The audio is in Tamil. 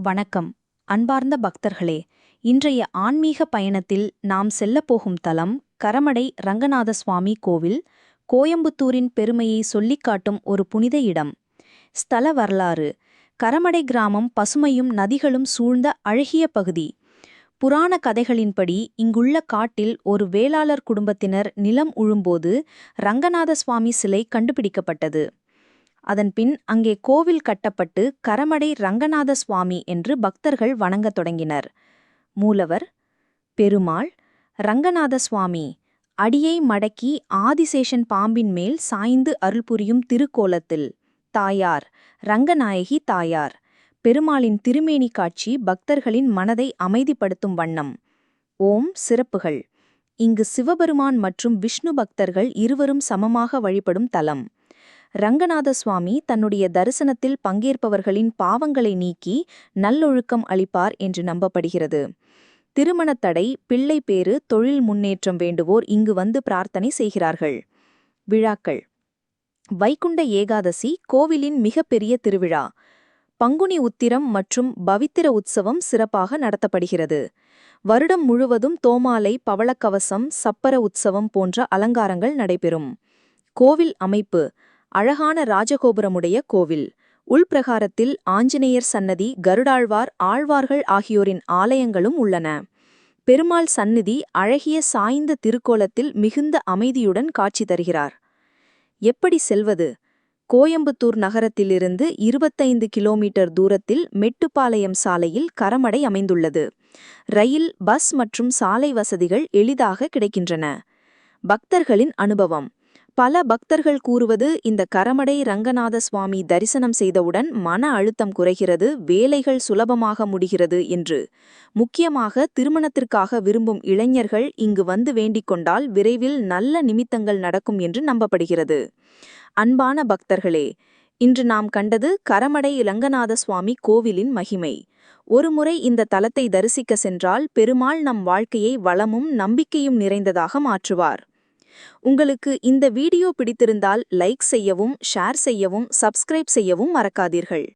வணக்கம். அன்பார்ந்த பக்தர்களே இன்றைய ஆன்மீக பயணத்தில் நாம் செல்லப்போகும் தலம் கரமடை ரங்கநாத சுவாமி கோவில் கோயம்புத்தூரின் பெருமையை சொல்லிக்காட்டும் ஒரு புனித இடம். ஸ்தல வரலாறு கரமடை கிராமம் பசுமையும் நதிகளும் சூழ்ந்த அழகிய பகுதி. புராண கதைகளின்படி இங்குள்ள காட்டில் ஒரு வேளாளர் குடும்பத்தினர் நிலம் உழும்போது ரங்கநாத சுவாமி சிலை கண்டுபிடிக்கப்பட்டது. அதன்பின் அங்கே கோவில் கட்டப்பட்டு கரமடை ரங்கநாத சுவாமி என்று பக்தர்கள் வணங்கத் தொடங்கினர். மூலவர் பெருமாள் ரங்கநாத சுவாமி அடியை மடக்கி ஆதிசேஷன் பாம்பின் மேல் சாய்ந்து அருள்புரியும் திருக்கோலத்தில். தாயார் ரங்கநாயகி தாயார் பெருமாளின் திருமேனி காட்சி பக்தர்களின் மனதை அமைதிப்படுத்தும் வண்ணம். ஓம் சிறப்புகள். இங்கு சிவபெருமான் மற்றும் விஷ்ணு பக்தர்கள் இருவரும் சமமாக வழிபடும் தலம். ரங்கநாத சுவாமி தன்னுடைய தரிசனத்தில் பங்கேற்பவர்களின் பாவங்களை நீக்கி நல்லொழுக்கம் அளிப்பார் என்று நம்பப்படுகிறது. திருமணத்தடை பிள்ளை பேறு தொழில் முன்னேற்றம் வேண்டுவோர் இங்கு வந்து பிரார்த்தனை செய்கிறார்கள். விழாக்கள். வைகுண்ட ஏகாதசி கோவிலின் மிகப்பெரிய திருவிழா. பங்குனி உத்திரம் மற்றும் பவித்திர உற்சவம் சிறப்பாக நடத்தப்படுகிறது. வருடம் முழுவதும் தோமாலை பவளக்கவசம் சப்பர உற்சவம் போன்ற அலங்காரங்கள் நடைபெறும். கோவில் அமைப்பு. அழகான ராஜகோபுரமுடைய கோவில். உள்பிரகாரத்தில் ஆஞ்சநேயர் சன்னதி கருடாழ்வார் ஆழ்வார்கள் ஆகியோரின் ஆலயங்களும் உள்ளன. பெருமாள் சந்நிதி அழகிய சாய்ந்த திருக்கோலத்தில் மிகுந்த அமைதியுடன் காட்சி தருகிறார். எப்படி செல்வது? கோயம்புத்தூர் நகரத்திலிருந்து இருபத்தைந்து கிலோமீட்டர் தூரத்தில் மெட்டுப்பாளையம் சாலையில் கரமடை அமைந்துள்ளது. ரயில் பஸ் மற்றும் சாலை வசதிகள் எளிதாக கிடைக்கின்றன. பக்தர்களின் அனுபவம். பல பக்தர்கள் கூறுவது இந்த கரமடை ரங்கநாத சுவாமி தரிசனம் செய்தவுடன் மன அழுத்தம் குறைகிறது வேலைகள் சுலபமாக முடிகிறது என்று. முக்கியமாக திருமணத்திற்காக விரும்பும் இளைஞர்கள் இங்கு வந்து வேண்டிக் கொண்டால் விரைவில் நல்ல நிமித்தங்கள் நடக்கும் என்று நம்பப்படுகிறது. அன்பான பக்தர்களே இன்று நாம் கண்டது கரமடை ரங்கநாத சுவாமி கோவிலின் மகிமை. ஒருமுறை இந்த தலத்தை தரிசிக்க சென்றால் பெருமாள் நம் வாழ்க்கையை வளமும் நம்பிக்கையும் நிறைந்ததாக மாற்றுவார். உங்களுக்கு இந்த வீடியோ பிடித்திருந்தால் லைக் செய்யவும் ஷேர் செய்யவும் சப்ஸ்கிரைப் செய்யவும் மறக்காதீர்கள்.